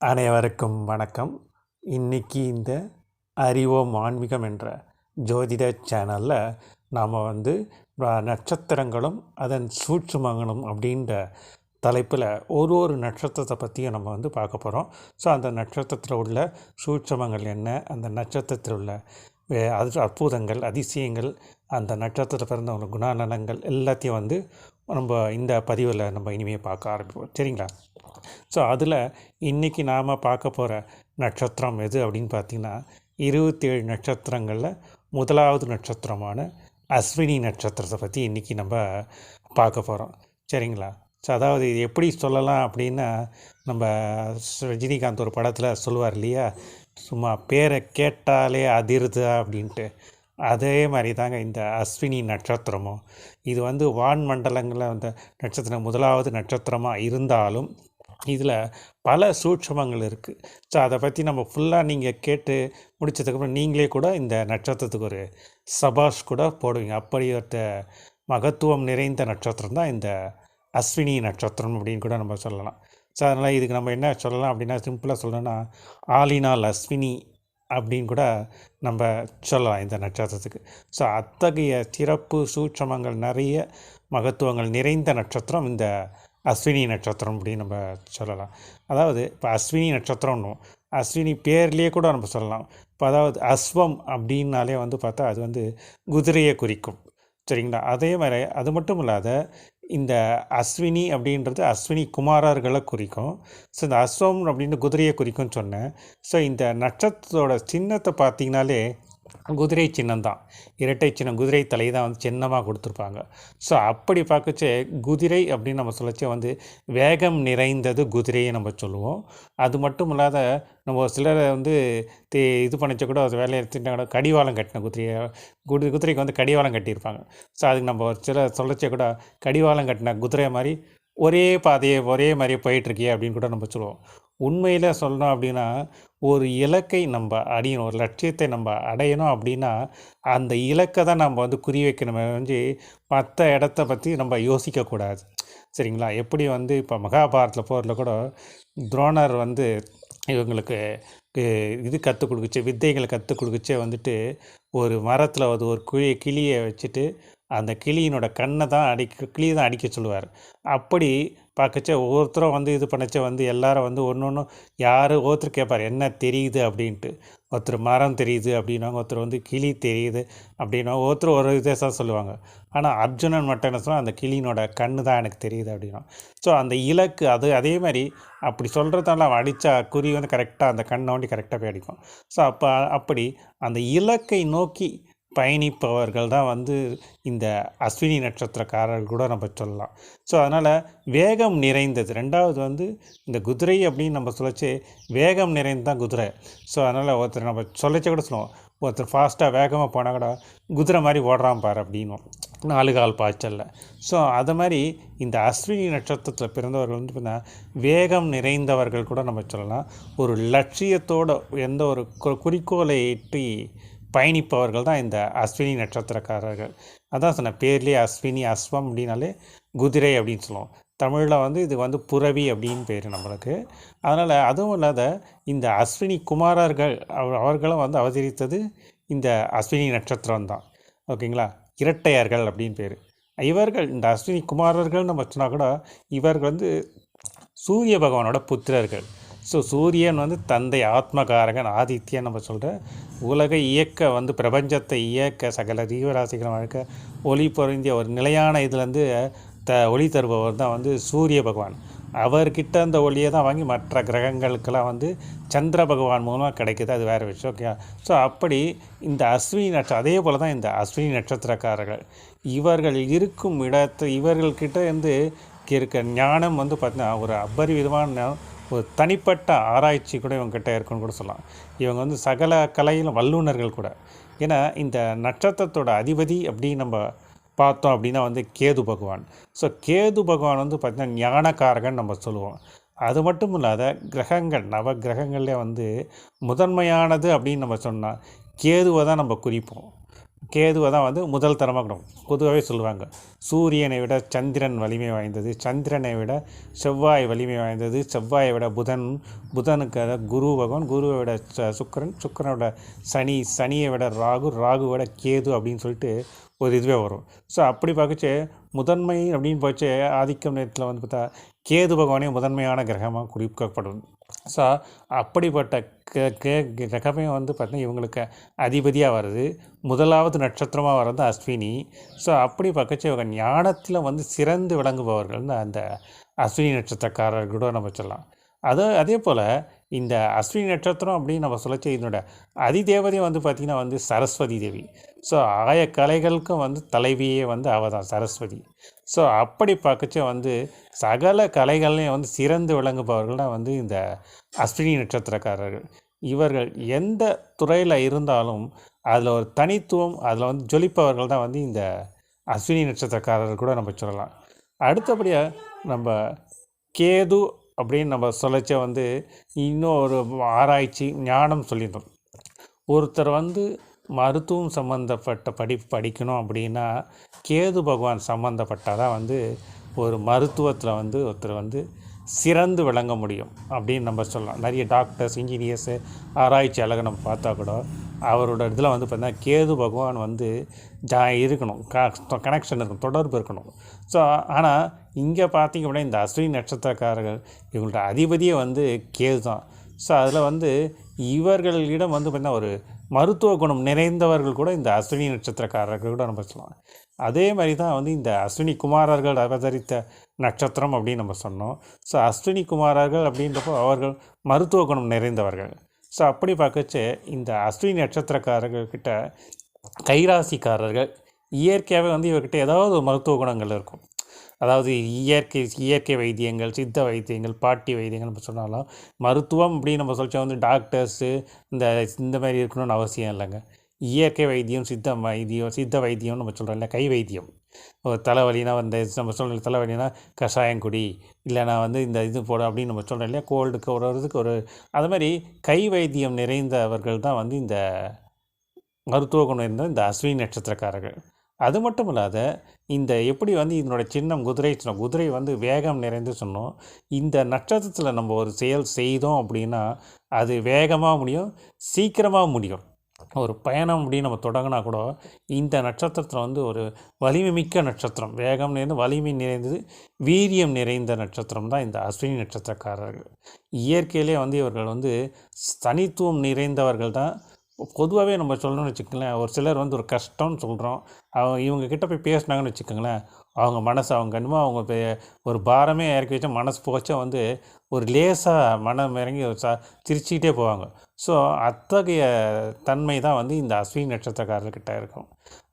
அனைவருக்கும் வணக்கம். இன்னைக்கு இந்த அறிவோம் ஆன்மீகம் என்ற ஜோதிட சேனலில் நாம் வந்து நட்சத்திரங்களும் அதன் சூட்சுமங்களும் அப்படின்ற தலைப்பில் ஒரு ஒரு நட்சத்திரத்தை பற்றியும் நம்ம வந்து பார்க்க போகிறோம் ஸோ அந்த நட்சத்திரத்தில் உள்ள சூட்சுமங்கள் என்ன? அந்த நட்சத்திரத்தில் உள்ள அது அற்புதங்கள் அதிசயங்கள் அந்த நட்சத்திரத்தில் பிறந்தவங்க குணநலங்கள் எல்லாத்தையும் வந்து நம்ம இந்த பதிவில் நம்ம இனிமேல் பார்க்க ஆரம்பிப்போம். சரிங்களா? ஸோ அதில் இன்றைக்கி நாம் பார்க்க போகிற நட்சத்திரம் எது அப்படின்னு பார்த்தீங்கன்னா இருபத்தேழு நட்சத்திரங்களில் முதலாவது நட்சத்திரமான அஸ்வினி நட்சத்திரத்தை பற்றி இன்றைக்கி நம்ம பார்க்க போகிறோம் சரிங்களா? ஸோ அதாவது இது எப்படி சொல்லலாம் அப்படின்னா நம்ம ரஜினிகாந்த் ஒரு படத்தில் சொல்லுவார் இல்லையா? சும்மா பேரை கேட்டாலே அதிருதா அப்படின்ட்டு. அதே மாதிரி தாங்க இந்த அஸ்வினி நட்சத்திரமும். இது வந்து வான் மண்டலங்களில் அந்த நட்சத்திரம் முதலாவது நட்சத்திரமாக இருந்தாலும் இதில் பல சூட்சமங்கள் இருக்குது ஸோ அதை பற்றி நம்ம ஃபுல்லாக நீங்கள் கேட்டு முடிச்சதுக்கப்புறம் நீங்களே கூட இந்த நட்சத்திரத்துக்கு ஒரு சபாஷ் கூட போடுவீங்க. அப்படிப்பட்ட மகத்துவம் நிறைந்த நட்சத்திரம் தான் இந்த அஸ்வினி நட்சத்திரம் அப்படின்னு கூட நம்ம சொல்லலாம். ஸோ அதனால் இதுக்கு நம்ம என்ன சொல்லலாம் அப்படின்னா சிம்பிளாக சொல்லணும்னா ஆலினால் அஸ்வினி அப்படின்னு கூட நம்ம சொல்லலாம் இந்த நட்சத்திரத்துக்கு. ஸோ அத்தகைய சிறப்பு சூட்சமங்கள் நிறைய மகத்துவங்கள் நிறைந்த நட்சத்திரம் இந்த அஸ்வினி நட்சத்திரம் அப்படின்னு நம்ம சொல்லலாம். அதாவது இப்போ அஸ்வினி நட்சத்திரம்னு அஸ்வினி பேர்லேயே கூட நம்ம சொல்லலாம். இப்போ அதாவது அஸ்வம் அப்படின்னாலே வந்து பார்த்தா அது வந்து குதிரையை குறிக்கும். சரிங்களா? அதே மாதிரி அது மட்டும் இல்லாத இந்த அஸ்வினி அப்படின்றது அஸ்வினி குமாரர்களை குறிக்கும். ஸோ இந்த அஸ்வம் அப்படின்னு குதிரையை குறிக்கும்னு சொன்னேன். ஸோ இந்த நட்சத்திரத்தோட சின்னத்தை பார்த்தீங்கனாலே குதிரை சின்னம் தான். இரட்டை சின்னம் குதிரை தலை தான் வந்து சின்னமாக கொடுத்துருப்பாங்க. ஸோ அப்படி பார்க்கச்சே குதிரை அப்படின்னு நம்ம சொல்லச்சே வந்து வேகம் நிறைந்தது குதிரையை நம்ம சொல்லுவோம். அது மட்டும் இல்லாத நம்ம ஒரு சிலரை வந்து தே இது பண்ணிச்ச கூட அது வேலையை எடுத்துட்டா கூட கடிவாளம் கட்டின குதிரையை குதி குதிரைக்கு வந்து கடிவாளம் கட்டியிருப்பாங்க. ஸோ அதுக்கு நம்ம ஒரு சில சொல்லச்சே கூட கடிவாளம் கட்டின குதிரை மாதிரி ஒரே பாதையை ஒரே மாதிரியே போயிட்டுருக்கியே அப்படின்னு கூட நம்ம சொல்லுவோம். உண்மையில் சொல்லணும் அப்படின்னா ஒரு இலக்கை நம்ம அடையணும் ஒரு லட்சியத்தை நம்ம அடையணும் அப்படின்னா அந்த இலக்கை தான் நம்ம வந்து குறி வைக்கணுமே வந்து மற்ற இடத்த பற்றி நம்ம யோசிக்கக்கூடாது. சரிங்களா? எப்படி வந்து இப்போ மகாபாரத்தில் போரில் கூட துரோணர் வந்து இவங்களுக்கு இது கற்றுக் கொடுக்குச்சு வித்தைகளை கற்றுக் கொடுக்குச்சே வந்துட்டு ஒரு மரத்தில் அது ஒரு கிளி கிளியை வச்சுட்டு அந்த கிளியினோட கண்ணை தான் அடிக்க கிளி தான் அடிக்க சொல்லுவார். அப்படி பார்க்கச்சே ஒவ்வொருத்தரும் வந்து இது பண்ணச்சே வந்து எல்லாரும் வந்து ஒன்று ஒன்று யார் ஒருத்தர் கேட்பார் என்ன தெரியுது? அப்படின்ட்டு. ஒருத்தர் மரம் தெரியுது அப்படின்னா ஒருத்தர் வந்து கிளி தெரியுது அப்படின்னா ஒருத்தர் ஒரு வித்தியாசம் சொல்லுவாங்க. ஆனால் அர்ஜுனன் மட்டும் என்ன அந்த கிளியினோட கண்ணு தான் எனக்கு தெரியுது அப்படின்னா. ஸோ அந்த இலக்கு அது அதே மாதிரி அப்படி சொல்கிறதால அவன் அடித்தா குறி வந்து கரெக்டாக அந்த கண்ணை ஒண்டி கரெக்டாக போய் அடிக்கும். ஸோ அப்போ அப்படி அந்த இலக்கை நோக்கி பயணிப்பவர்கள் தான் வந்து இந்த அஸ்வினி நட்சத்திரக்காரர்கள் கூட நம்ம சொல்லலாம். ஸோ அதனால் வேகம் நிறைந்தது. ரெண்டாவது வந்து இந்த குதிரை அப்படின்னு நம்ம சொல்லச்சு வேகம் நிறைந்து தான் குதிரை. ஸோ அதனால் ஒருத்தர் நம்ம சொல்லச்சே கூட சொல்லுவோம். ஒருத்தர் ஃபாஸ்ட்டாக வேகமாக போனால் கூட குதிரை மாதிரி ஓடுறான் பாரு அப்படின்னும் நாலு கால் பாய்ச்சலில். ஸோ அது மாதிரி இந்த அஸ்வினி நட்சத்திரத்தில் பிறந்தவர்கள் வந்து பார்த்தீங்கன்னா வேகம் நிறைந்தவர்கள் கூட நம்ம சொல்லலாம். ஒரு லட்சியத்தோட எந்த ஒரு குறிக்கோளை எட்டி பயணிப்பவர்கள் தான் இந்த அஸ்வினி நட்சத்திரக்காரர்கள். அதான் சொன்னேன் பேர்லேயே அஸ்வினி அஸ்வம் அப்படின்னாலே குதிரை அப்படின்னு சொல்லுவோம். தமிழில் வந்து இது வந்து புரவி அப்படின்னு பேர் நம்மளுக்கு. அதனால் அதுவும் இல்லாத இந்த அஸ்வினி குமாரர்கள் அவ- அவர்களும் வந்து அவதரித்தது இந்த அஸ்வினி நட்சத்திரம் தான். ஓகேங்களா? இரட்டையர்கள் அப்படின்னு பேர். இவர்கள் இந்த அஸ்வினி குமாரர்கள் நம்ம சொன்னால் கூட இவர்கள் வந்து சூரிய பகவானோட புத்திரர்கள். ஸோ சூரியன் வந்து தந்தை ஆத்மகாரகன் ஆதித்யன் நம்ம சொல்கிற உலக இயக்க வந்து பிரபஞ்சத்தை இயக்க சகல ஜீவராசிகளை வழக்க ஒளி பொருந்திய ஒரு நிலையான இதுலேருந்து த ஒளி தருபவர் தான் வந்து சூரிய பகவான். அவர்கிட்ட அந்த ஒளியை தான் வாங்கி மற்ற கிரகங்களுக்கெல்லாம் வந்து சந்திர பகவான் மூலமாக கிடைக்குது. அது வேறு விஷயம் ஓகே ஸோ அப்படி இந்த அஸ்வினி நட்சத்திரம் அதே போல் தான் இந்த அஸ்வினி நட்சத்திரக்காரர்கள். இவர்கள் இருக்கும் இடத்து இவர்கள்கிட்ட இருந்து இருக்க ஞானம் வந்து பார்த்திங்கன்னா ஒரு அபரிவிதமான ஒரு தனிப்பட்ட ஆராய்ச்சி கூட இவங்ககிட்ட இருக்குன்னு கூட சொல்லலாம். இவங்க வந்து சகல கலையிலும் வல்லுநர்கள் கூட. ஏன்னா இந்த நட்சத்திரத்தோட அதிபதி அப்படின்னு நம்ம பார்த்தோம் அப்படின்னா வந்து கேது பகவான். ஸோ கேது பகவான் வந்து பார்த்திங்கன்னா ஞானக்காரகன் நம்ம சொல்லுவோம். அது மட்டும் இல்லாத கிரகங்கள் நவ கிரகங்கள்லேயே வந்து முதன்மையானது அப்படின்னு நம்ம சொன்னால் கேதுவை தான் நம்ம குறிப்போம். கேதுவை தான் வந்து முதல் தரமாக கொடுக்கும் பொதுவாகவே சொல்லுவாங்க. சூரியனை விட சந்திரன் வலிமை வாய்ந்தது. சந்திரனை விட செவ்வாய் வலிமை வாய்ந்தது. செவ்வாயை விட புதன் புதனுக்கு அதாவது குரு பகவான் குருவை விட ச- சுக்கிரன் சுக்கிரனோட சனி சனியை விட ராகு ராகு விட கேது அப்படின்னு சொல்லிட்டு ஒரு இதுவே வரும். ஸோ அப்படி பார்க்கச்சு முதன்மை அப்படின்னு போச்சு ஆதிக்கம் நேரத்தில் வந்து பார்த்தா கேது பகவானே முதன்மையான கிரகமாக குறிப்பிடப்படும். ஸோ அப்படிப்பட்ட கே கே கிரகமே வந்து பார்த்திங்கன்னா இவங்களுக்கு அதிபதியாக வருது முதலாவது நட்சத்திரமாக வர்றது அஸ்வினி. ஸோ அப்படி பார்க்கச்சு இவங்க ஞானத்தில் வந்து சிறந்து விளங்குபவர்கள் அந்த அஸ்வினி நட்சத்திரக்காரர் கூட நம்ம சொல்லலாம். அது அதே போல் இந்த அஸ்வினி நட்சத்திரம் அப்படின்னு நம்ம சொல்லச்சு இதனோட அதிதேவதையும் வந்து பார்த்திங்கன்னா வந்து சரஸ்வதி தேவி. ஸோ ஆய கலைகளுக்கும் வந்து தலைவியே வந்து அவதான் தான் சரஸ்வதி. ஸோ அப்படி பார்க்கச்ச வந்து சகல கலைகள்லையும் வந்து சிறந்து விளங்குபவர்கள் தான் வந்து இந்த அஸ்வினி நட்சத்திரக்காரர்கள். இவர்கள் எந்த துறையில் இருந்தாலும் அதில் ஒரு தனித்துவம் அதில் வந்து ஜொலிப்பவர்கள் தான் வந்து இந்த அஸ்வினி நட்சத்திரக்காரர்கள் கூட நம்ம சொல்லலாம். அடுத்தபடியாக நம்ம கேது அப்படின்னு நம்ம சொல்லச்ச வந்து இன்னும் ஒரு ஆராய்ச்சி ஞானம் சொல்லியிருந்தோம். ஒருத்தர் வந்து மருத்துவம் சம்மந்தப்பட்ட படிப்பு படிக்கணும் அப்படின்னா கேது பகவான் சம்மந்தப்பட்டால் தான் வந்து ஒரு மருத்துவத்தில் வந்து ஒருத்தர் வந்து சிறந்து விளங்க முடியும் அப்படின்னு நம்ம சொல்லலாம். நிறைய டாக்டர்ஸ் இன்ஜினியர்ஸு ஆராய்ச்சியாளர்கள் நம்ம பார்த்தா கூட அவரோட இதில் வந்து பார்த்திங்கன்னா கேது பகவான் வந்து ஜா இருக்கணும். கனெக்ஷன் இருக்கணும் தொடர்பு இருக்கணும். ஸோ ஆனால் இங்கே பார்த்திங்க அப்படின்னா இந்த அஸ்வினி நட்சத்திரக்காரர்கள் இவங்களோட அதிபதியே வந்து கேது தான் ஸோ அதில் வந்து இவர்களிடம் வந்து பார்த்திங்கன்னா ஒரு மருத்துவ குணம் நிறைந்தவர்கள் கூட இந்த அஸ்வினி நட்சத்திரக்காரர்கள் கூட நம்ம சொல்லலாம். அதே மாதிரி தான் வந்து இந்த அஸ்வினி குமாரர்கள் அவதரித்த நட்சத்திரம் அப்படின்னு நம்ம சொன்னோம். ஸோ அஸ்வினி குமாரர்கள் அப்படின்றப்போ அவர்கள் மருத்துவ குணம் நிறைந்தவர்கள். ஸோ அப்படி பார்க்கச்சு இந்த அஸ்வினி நட்சத்திரக்காரர்கள்கிட்ட கைராசிக்காரர்கள் இயற்கையாகவே வந்து இவர்கிட்ட ஏதாவது ஒரு மருத்துவ குணங்கள் இருக்கும். அதாவது இயற்கை இயற்கை வைத்தியங்கள் சித்த வைத்தியங்கள் பாட்டி வைத்தியங்கள் நம்ம சொன்னாலும் மருத்துவம் அப்படின்னு நம்ம சொல்லிச்சா வந்து டாக்டர்ஸு இந்த இந்த மாதிரி இருக்கணும்னு அவசியம் இல்லைங்க. இயற்கை வைத்தியம் சித்த வைத்தியம் சித்த வைத்தியம் நம்ம சொல்கிறோம் இல்லை கை வைத்தியம். ஒரு தலைவலினா வந்து நம்ம சொல்கிற தலைவலினா கஷாயம் குடி இல்லைனா வந்து இந்த இது போட அப்படின்னு நம்ம சொல்கிறோம் இல்லையா? கோல்டுக்கு ஒரு இதுக்கு ஒரு அது மாதிரி கை வைத்தியம் நிறைந்தவர்கள் தான் வந்து இந்த மருத்துவ குணம் இருந்த இந்த அஸ்வினி நட்சத்திரக்காரர்கள். அது மட்டும் இல்லாத இந்த எப்படி வந்து இதனோட சின்னம் குதிரை சொன்னோம் குதிரை வந்து வேகம் நிறைந்து சொன்னோம். இந்த நட்சத்திரத்தில் நம்ம ஒரு செயல் செய்தோம் அப்படின்னா அது வேகமாக முடியும் சீக்கிரமாக முடியும். ஒரு பயணம் அப்படின்னு நம்ம தொடங்கினா கூட இந்த நட்சத்திரத்தில் வந்து ஒரு வலிமை மிக்க நட்சத்திரம் வேகம் நிறைந்து வலிமை நிறைந்தது வீரியம் நிறைந்த நட்சத்திரம் தான் இந்த அஸ்வினி நட்சத்திரக்காரர்கள். இயற்கையிலே வந்து இவர்கள் வந்து தனித்துவம் நிறைந்தவர்கள் தான் பொதுவாகவே நம்ம சொல்லணும்னு வச்சுக்கோங்களேன் ஒரு சிலர் வந்து ஒரு கஷ்டம்னு சொல்கிறோம் அவங்க இவங்க கிட்ட போய் பேசுனாங்கன்னு வச்சுக்கோங்களேன் அவங்க மனசு அவங்க கண்ணுமா அவங்க பே- ஒரு பாரமே இறக்கி வச்சா மனசு போச்சா வந்து ஒரு லேசாக மனம் இறங்கி ச சா சிரிச்சுக்கிட்டே போவாங்க. ஸோ அத்தகைய தன்மை தான் வந்து இந்த அஸ்வினி நட்சத்திரக்காரர்கிட்ட இருக்கும்.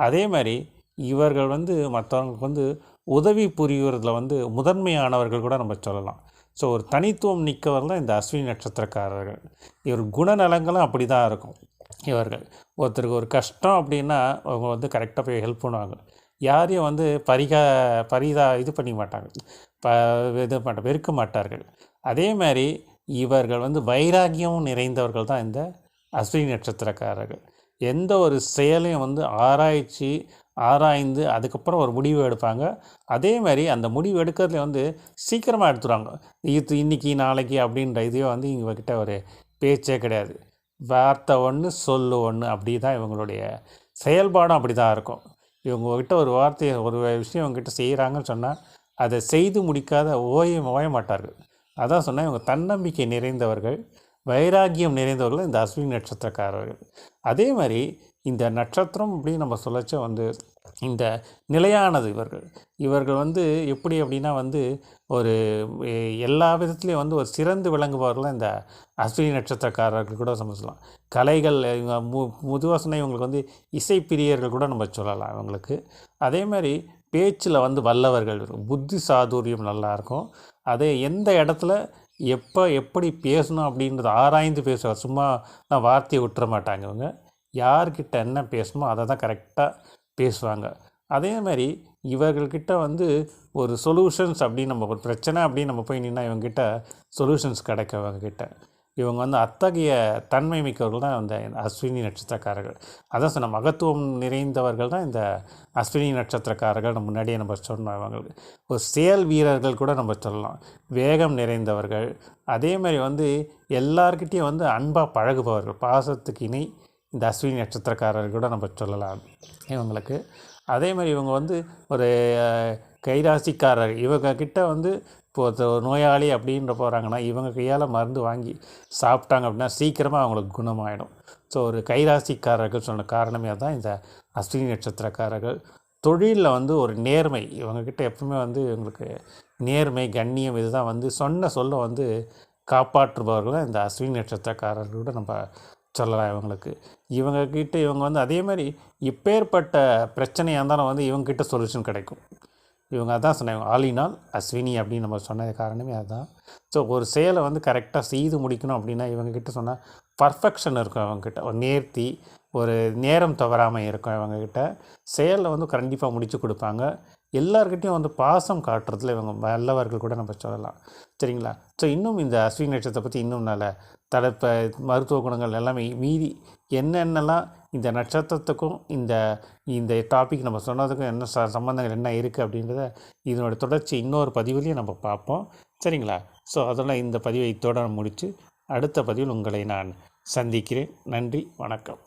அதே மாதிரி இவர்கள் வந்து மற்றவங்களுக்கு வந்து உதவி புரிகிறதுல வந்து முதன்மையானவர்கள் கூட நம்ம சொல்லலாம். ஸோ ஒரு தனித்துவம் நிற்கவர் தான் இந்த அஸ்வினி நட்சத்திரக்காரர்கள். இவர் குணநலங்களும் அப்படி தான் இருக்கும். இவர்கள். ஒருத்தருக்கு ஒரு கஷ்டம் அப்படின்னா அவங்க வந்து கரெக்டாக போய் ஹெல்ப் பண்ணுவாங்க. யாரையும் வந்து பரிகா பரிதா இது பண்ணிக்க மாட்டாங்க. ப இது பண்ண வெறுக்க மாட்டார்கள். அதே மாதிரி இவர்கள் வந்து வைராகியம் நிறைந்தவர்கள் தான் இந்த அஸ்வினி நட்சத்திரக்காரர்கள். எந்த ஒரு செயலையும் வந்து ஆராய்ச்சி ஆராய்ந்து அதுக்கப்புறம் ஒரு முடிவு எடுப்பாங்க. அதே மாதிரி அந்த முடிவு எடுக்கிறதுல வந்து சீக்கிரமாக எடுத்துருவாங்க. இது இன்னைக்கு நாளைக்கு அப்படின்ற இதையோ வந்து இவங்கக்கிட்ட ஒரு பேச்சே கிடையாது. வார்த்தை ஒன்று சொல்லு ஒன்று அப்படி தான் இவங்களுடைய செயல்பாடும் அப்படி தான் இருக்கும் இவங்ககிட்ட ஒரு வார்த்தையை ஒரு விஷயம் இவங்ககிட்ட செய்கிறாங்கன்னு சொன்னால் அதை செய்து முடிக்காத ஓய ஓய மாட்டார்கள். அதான் சொன்னால் இவங்க தன்னம்பிக்கை நிறைந்தவர்கள் வைராக்கியம் நிறைந்தவர்கள் இந்த அஸ்வினி நட்சத்திரக்காரர்கள். அதே மாதிரி இந்த நட்சத்திரம் அப்படின்னு நம்ம சொல்லச்ச வந்து இந்த நிலையானது இவர்கள். இவர்கள் வந்து எப்படி அப்படின்னா வந்து ஒரு எல்லா விதத்துலேயும் வந்து ஒரு சிறந்து விளங்குபவர்கள் இந்த அஸ்வினி நட்சத்திரக்காரர்கள் கூட நம்ம சொல்லலாம். கலைகள் இவங்க மு முதுவாசனை இவங்களுக்கு வந்து இசைப்பிரியர்கள் கூட நம்ம சொல்லலாம் இவங்களுக்கு. அதே மாதிரி பேச்சில் வந்து வல்லவர்கள் இருக்கும் புத்தி சாதுரியம் நல்லாயிருக்கும் அதே எந்த இடத்துல எப்போ எப்படி பேசணும் அப்படின்றத ஆராய்ந்து பேசுவார். சும்மா வார்த்தையை விட்டுற மாட்டாங்க இவங்க. யார்கிட்ட என்ன பேசணுமோ அதை தான் கரெக்டாக பேசுவாங்க. அதே மாதிரி இவர்கள்கிட்ட வந்து ஒரு சொல்யூஷன்ஸ் அப்படின்னு நம்ம ஒரு பிரச்சனை அப்படின்னு நம்ம போய் நின்னா இவங்ககிட்ட சொல்யூஷன்ஸ் கிடைக்கும் இவங்ககிட்ட இவங்க வந்து அத்தகைய தன்மை மிக்கவர்கள் தான் இந்த அஸ்வினி நட்சத்திரக்காரர்கள். அதான் சொன்ன மகத்துவம் நிறைந்தவர்கள் தான் இந்த அஸ்வினி நட்சத்திரக்காரர்கள். நம்ம முன்னாடியே நம்ம சொன்னோம் அவங்களுக்கு. ஒரு செயல் வீரர்கள் கூட நம்ம சொல்லலாம். வேகம் நிறைந்தவர்கள். அதே மாதிரி வந்து எல்லார்கிட்டேயும் வந்து அன்பாக பழகுபவர்கள். பாசத்துக்கு இணை இந்த அஸ்வினி நட்சத்திரக்காரர்கள் கூட நம்ம சொல்லலாம். இவங்களுக்கு அதே மாதிரி இவங்க வந்து ஒரு கைராசிக்காரர். இவங்க கிட்ட வந்து இப்போ நோயாளி அப்படின்ற போகிறாங்கன்னா இவங்க கையால் மருந்து வாங்கி சாப்பிட்டாங்க அப்படின்னா சீக்கிரமாக அவங்களுக்கு குணமாயிடும். ஸோ ஒரு கைராசிக்காரர்கள் சொன்ன காரணமே தான் இந்த அஸ்வினி நட்சத்திரக்காரர்கள். தொழிலில் வந்து ஒரு நேர்மை. இவங்கக்கிட்ட எப்பவுமே வந்து இவங்களுக்கு நேர்மை கண்ணியம் இதுதான் வந்து சொன்ன சொல்ல வந்து காப்பாற்றுபவர்கள் இந்த அஸ்வினி நட்சத்திரக்காரர்கள் கூட நம்ம சொல்லலாம் இவங்களுக்கு. இவங்கக்கிட்ட இவங்க வந்து அதே மாதிரி இப்பேற்பட்ட பிரச்சனையாக இருந்தாலும் வந்து இவங்கக்கிட்ட சொல்யூஷன் கிடைக்கும். இவங்க அதான் சொன்னாங்க ஆலினால் அஸ்வினி அப்படின்னு நம்ம சொன்னது காரணமே அதுதான். ஸோ ஒரு செயலை வந்து கரெக்டாக செய்து முடிக்கணும் அப்படின்னா இவங்கக்கிட்ட சொன்னால் பர்ஃபெக்ஷன் இருக்கும் அவங்கக்கிட்ட ஒரு நேர்த்தி ஒரு நேரம் தவறாமல் இருக்கும் இவங்கக்கிட்ட செயலில் வந்து கண்டிப்பாக முடித்து கொடுப்பாங்க. எல்லாருக்கிட்டையும் வந்து பாசம் காட்டுறதுல இவங்க வல்லவர்கள் கூட நம்ம சொல்லலாம். சரிங்களா? ஸோ இன்னும் இந்த அஸ்வினி நட்சத்திரத்தை பற்றி இன்னும் நல்ல தலைப்ப மருத்துவ குணங்கள் எல்லாமே மீறி என்னென்னலாம் இந்த நட்சத்திரத்துக்கும் இந்த இந்த டாபிக் நம்ம சொன்னதுக்கும் என்ன ச சம்மந்தங்கள் என்ன இருக்குது அப்படின்றத இதனோட தொடர்ச்சி இன்னொரு பதிவுலையும் நம்ம பார்ப்போம். சரிங்களா? ஸோ அதெல்லாம் இந்த பதிவை இத்தோட முடித்து அடுத்த பதிவில் உங்களை நான் சந்திக்கிறேன். நன்றி வணக்கம்.